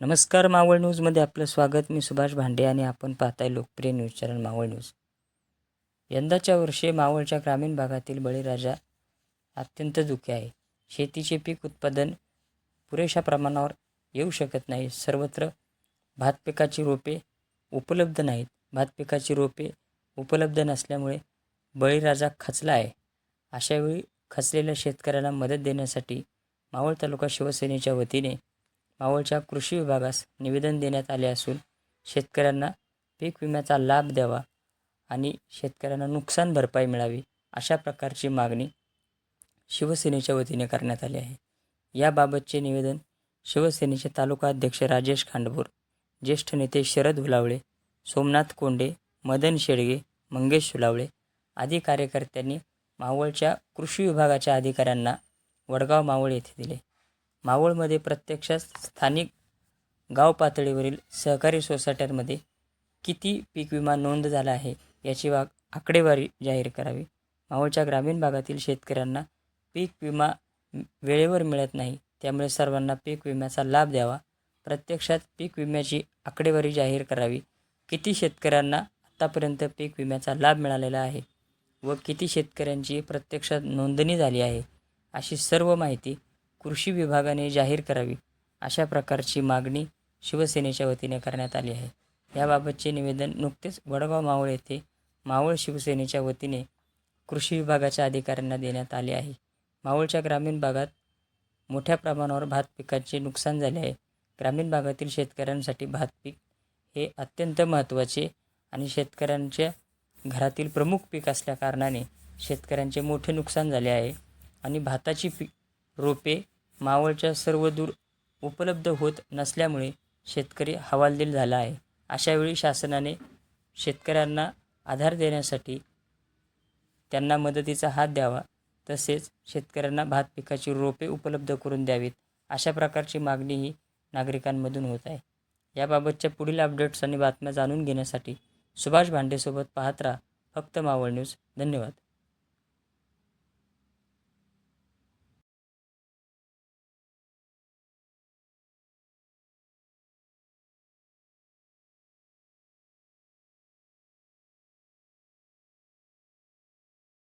नमस्कार मावळ न्यूजमध्ये आपलं स्वागत. मी सुभाष भांडे आणि आपण पाहताय लोकप्रिय न्यूज चॅनल मावळ न्यूज. यंदाच्या वर्षी मावळच्या ग्रामीण भागातील बळीराजा अत्यंत दुःखी आहे. शेतीचे पीक उत्पादन पुरेशा प्रमाणावर येऊ शकत नाही. सर्वत्र भात पिकाची रोपे उपलब्ध नाहीत. भात पिकाची रोपे उपलब्ध नसल्यामुळे बळीराजा खचला आहे. अशावेळी खचलेल्या शेतकऱ्याला मदत देण्यासाठी मावळ तालुका शिवसेनेच्या वतीने मावळच्या कृषी विभागास निवेदन देण्यात आले असून शेतकऱ्यांना पीक विम्याचा लाभ द्यावा आणि शेतकऱ्यांना नुकसान भरपाई मिळावी अशा प्रकारची मागणी शिवसेनेच्या वतीने करण्यात आली आहे. याबाबतचे निवेदन शिवसेनेचे तालुका अध्यक्ष राजेश खांडपूर ज्येष्ठ नेते शरद हुलावळे सोमनाथ कोंडे मदन शेडगे मंगेश हुलावळे आदी कार्यकर्त्यांनी मावळच्या कृषी विभागाच्या अधिकाऱ्यांना वडगाव मावळ येथे दिले. मावळमध्ये प्रत्यक्षात स्थानिक गाव पातळीवरील सहकारी सोसायट्यांमध्ये किती पीक विमा नोंद झाला आहे याची वा आकडेवारी जाहीर करावी. मावळच्या ग्रामीण भागातील शेतकऱ्यांना पीक विमा वेळेवर मिळत नाही त्यामुळे सर्वांना पीक विम्याचा लाभ द्यावा. प्रत्यक्षात पीक विम्याची आकडेवारी जाहीर करावी. किती शेतकऱ्यांना आत्तापर्यंत पीक विम्याचा लाभ मिळालेला आहे व किती शेतकऱ्यांची प्रत्यक्षात नोंदणी झाली आहे अशी सर्व माहिती कृषी विभागाने जाहीर करावी अशा प्रकारची मागणी शिवसेनेच्या वतीने करण्यात आली आहे. याबाबतचे निवेदन नुकतेच वडगाव मावळ येथे मावळ शिवसेनेच्या वतीने कृषी विभागाच्या अधिकाऱ्यांना देण्यात आले आहे. मावळच्या ग्रामीण भागात मोठ्या प्रमाणावर भात पिकाचे नुकसान झाले आहे. ग्रामीण भागातील शेतकऱ्यांसाठी भात पीक हे अत्यंत महत्त्वाचे आणि शेतकऱ्यांच्या घरातील प्रमुख पीक असल्याकारणाने शेतकऱ्यांचे मोठे नुकसान झाले आहे आणि भाताची पी रोपे मावळच्या सर्व दूर उपलब्ध होत नसल्यामुळे शेतकरी हवालदिल झाला आहे. अशावेळी शासनाने शेतकऱ्यांना आधार देण्यासाठी त्यांना मदतीचा हात द्यावा तसेच शेतकऱ्यांना भात पिकाची रोपे उपलब्ध करून द्यावीत अशा प्रकारची मागणीही नागरिकांमधून होत आहे. याबाबतच्या पुढील अपडेट्स आणि बातम्या जाणून घेण्यासाठी सुभाष भांडेसोबत पाहत राहा फक्त मावळ न्यूज. धन्यवाद.